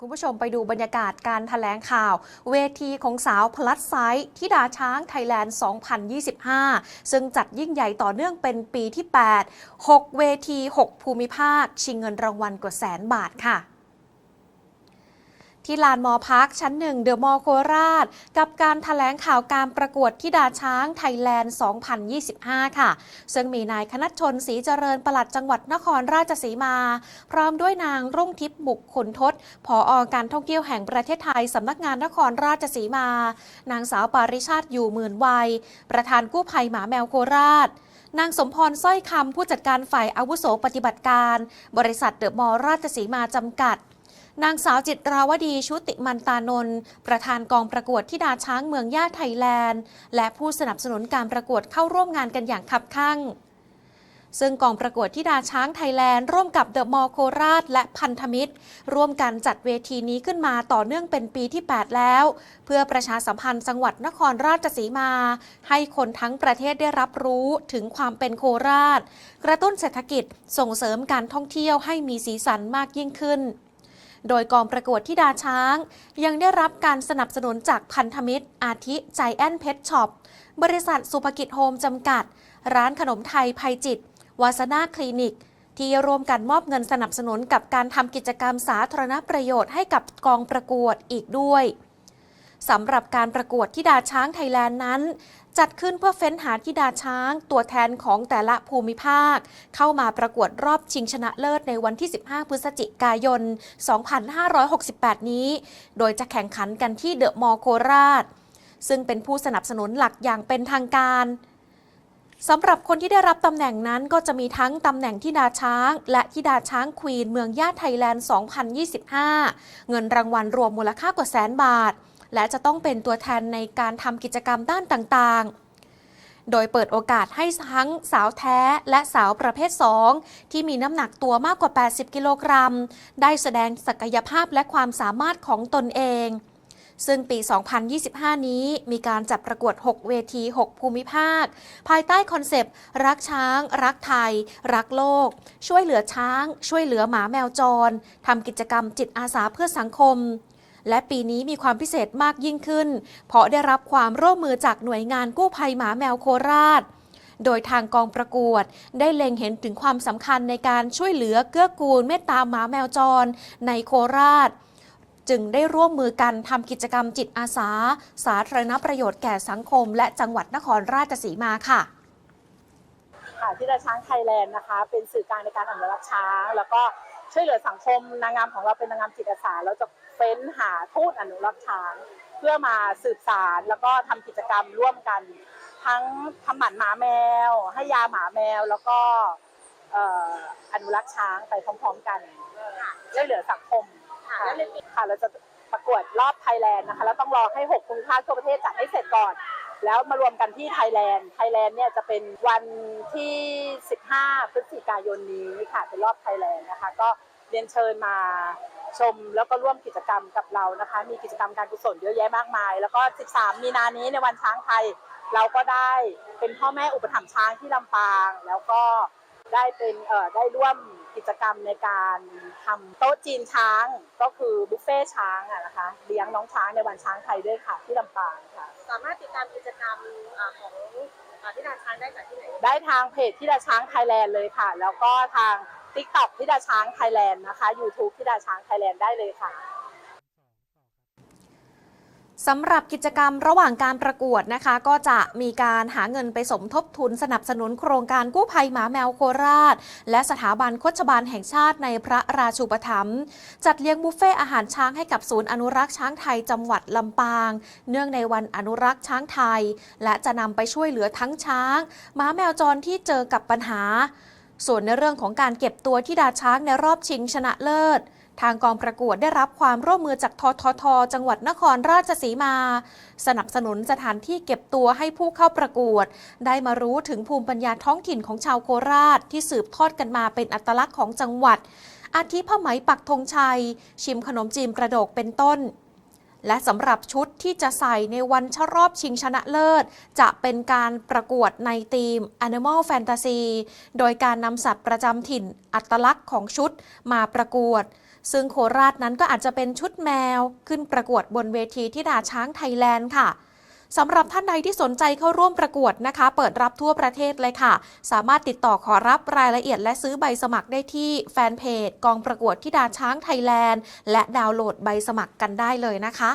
คุณผู้ชมไปดูบรรยากาศการถแถลงข่าว เวทีของสาวพลัสไซส์ทิดาช้างไทยแลนด์ 2025 ซึ่งจัดยิ่งใหญ่ต่อเนื่องเป็นปีที่ 8 6 เวที 6 ภูมิภาค ชิงเงินรางวัลกว่าแสนบาทค่ะ ที่ลานมอพักชั้นหนึ่งเดอะมอโคราช กับการถแถลงข่าวการประกวดทิดาช้างไทยแลนด์ 2025 ค่ะ ซึ่งมีนายคณัชชนศรีเจริญปลัดจังหวัดนครราชสีมา พร้อมด้วยนางรุ่งทิพย์บุกขุนทศผออการท่องเที่ยวแห่งประเทศไทยสำนักงานนครราชสีมา นางสาวปาริชาติอยู่หมื่นวัย ประธานกู้ภัยหมาแมวโคราชนางสมพรสร้อยคำผู้จัดการฝ่ายอาวุโสปฏิบัติการ บริษัทเดอะมอลราชสีมาจำกัด นางสาวจิตราวดี ชุติมันตานนท์ประธานกองประกวดที่ดาช้างเมืองย่าไทยแลนด์ และผู้สนับสนุนการประกวดเข้าร่วมงานกันอย่างคับคั่งซึ่งกองประกวดที่ดาช้างไทยแลนด์ ร่วมกับเดอะมอลโคราช และพันธมิตร ร่วมกันจัดเวทีนี้ขึ้นมาต่อเนื่องเป็นปีที่ 8 แล้ว เพื่อประชาสัมพันธ์จังหวัดนครราชสีมา ให้คนทั้งประเทศได้รับรู้ถึงความเป็นโคราช กระตุ้นเศรษฐกิจส่งเสริมการท่องเที่ยวให้มีสีสันมากยิ่งขึ้น โดยกองประกวดที่ดาช้าง ยังได้รับการสนับสนุนจากพันธมิตร อาทิใจแอนเพชช็อปบริษัทสุภกิจโฮมจำกัด ร้านขนมไทยภัยจิต วาสนาคลินิก ที่ร่วมกันมอบเงินสนับสนุนกับการทำกิจกรรมสาธารณประโยชน์ให้กับกองประกวดอีกด้วย สำหรับการประกวดที่ดาช้างไทยแลนด์นั้น จัดขึ้นเพื่อเฟ้นหาทิดาช้างตัวแทนของแต่ละภูมิภาค เข้ามาประกวดรอบชิงชนะเลิศในวันที่ 15 พฤศจิกายน 2568 นี้ โดยจะแข่งขันกันที่เดอะมอลโคราช ซึ่งเป็นผู้สนับสนุนหลักอย่างเป็นทางการสำหรับคนที่ได้รับตำแหน่งนั้นก็จะมีทั้งตำแหน่งที่ดาช้าง และที่ดาช้างควีนเมืองย่าไทยแลนด์ 2025 เงินรางวัลรวมมูลค่ากว่าแสนบาท และจะต้องเป็นตัวแทนในการทำกิจกรรมด้านต่างๆโดยเปิดโอกาสให้ทั้งสาวแท้และสาวประเภท 2 ที่มีน้ำหนักตัวมากกว่า 80 กิโลกรัม ได้แสดงศักยภาพและความสามารถของตนเอง ซึ่งปี 2025 นี้มีการจัดประกวด 6 เวที 6 ภูมิภาค ภายใต้คอนเซปต์ รักช้าง รักไทย รักโลก ช่วยเหลือช้าง ช่วยเหลือหมาแมวจรทำกิจกรรมจิตอาสาเพื่อสังคม และปีนี้มีความพิเศษมากยิ่งขึ้น เพราะได้รับความร่วมมือจากหน่วยงานกู้ภัยหมาแมวโคราช โดยทางกองประกวด ได้เล็งเห็นถึงความสำคัญในการช่วยเหลือเกื้อกูลเมตตาหมาแมวจร ในโคราชจึงได้ร่วมมือกันทำกิจกรรมจิตอาสา สาธารณประโยชน์แก่สังคม และจังหวัดนครราชสีมาค่ะ ค่ะที่ดาช้างไทยแลนด์นะคะ เป็นสื่อกลางในการอนุรักษ์ช้าง แล้วก็ ช่วยเหลือสังคมนางงามของเราเป็นนางงามจิตอาสาเราจะเฟ้นหาทูตอนุรักษ์ช้าง เพื่อมาสืบสารแล้วก็ทำกิจกรรมร่วมกัน ทั้งทำหมันหมาแมว ให้ยาหมาแมวแล้วก็เอ่ออนุรักษ์ช้างไปพร้อมๆกันช่วยเหลือสังคมค่ะค่ะเราจะประกวดรอบไทยแลนด์นะคะแล้วต้องรอให้ 6 ภูมิภาคทั่วประเทศจัดให้เสร็จก่อน แล้วมารวมกันที่ไทยแลนด์ไทยแลนด์เนี่ยจะเป็นวันที่ 15 พฤศจิกายนนี้ค่ะเป็นรอบไทยแลนด์นะคะก็เรียนเชิญมาชมแล้วก็ร่วมกิจกรรมกับเรานะคะ มีกิจกรรมการกุศลเยอะแยะมากมาย แล้วก็ 13 มีนานี้ในวันช้างไทย เราก็ได้เป็นพ่อแม่อุปถัมภ์ช้างที่ลำปาง แล้วก็ได้เป็นเอ่อได้ร่วมกิจกรรมในการทำโต๊ะจีนช้างก็คือบุฟเฟ่ช้างอะนะคะเลี้ยงน้องช้างในวันช้างไทยด้วยค่ะที่ลำปางามารถติดตามกิจกรรมของทิดาช้างได้จากที่ไหนได้ทางเพจทิดาช้างไทยแลนด์เลยค่ะ แล้วก็ทาง t ิ k t o k ทิดาช้างไทยแลนด์นะคะ YouTube ทิดาช้างไทยแลนด์ได้เลยค่ะ สำหรับกิจกรรมระหว่างการประกวดนะคะ ก็จะมีการหาเงินไปสมทบทุนสนับสนุนโครงการกู้ภัยหมาแมวโคราช และสถาบันโคชบาลแห่งชาติในพระราชูปถัมภ์จัดเลี้ยงบุฟเฟ่อาหารช้างให้กับศูนย์อนุรักษ์ช้างไทยจังหวัดลำปาง เนื่องในวันอนุรักษ์ช้างไทย และจะนำไปช่วยเหลือทั้งช้างหมาแมวจรที่เจอกับปัญหา ส่วนในเรื่องของการเก็บตัวที่ดาช้างในรอบชิงชนะเลิศ ทางกองประกวดได้รับความร่วมมือจากททท จังหวัดนครราชสีมา สนับสนุนสถานที่เก็บตัวให้ผู้เข้าประกวด ได้มารู้ถึงภูมิปัญญาท้องถิ่นของชาวโคราช ที่สืบทอดกันมาเป็นอัตลักษณ์ของจังหวัด อาทิผ้าไหมปักธงชัย ชิมขนมจีนกระโดกเป็นต้นและสำหรับชุดที่จะใส่ในวันชรอบชิงชนะเลิศ จะเป็นการประกวดในธีม Animal Fantasy โดยการนำสัตว์ประจำถิ่นอัตลักษณ์ของชุดมาประกวด ซึ่งโคราชนั้นก็อาจจะเป็นชุดแมวขึ้นประกวดบนเวทีที่ดาช้างไทยแลนด์ค่ะสำหรับท่านใดที่สนใจเข้าร่วมประกวดนะคะ เปิดรับทั่วประเทศเลยค่ะ สามารถติดต่อขอรับรายละเอียดและซื้อใบสมัครได้ที่แฟนเพจ กองประกวดที่ดาช้างไทยแลนด์ และดาวน์โหลดใบสมัครกันได้เลยนะคะ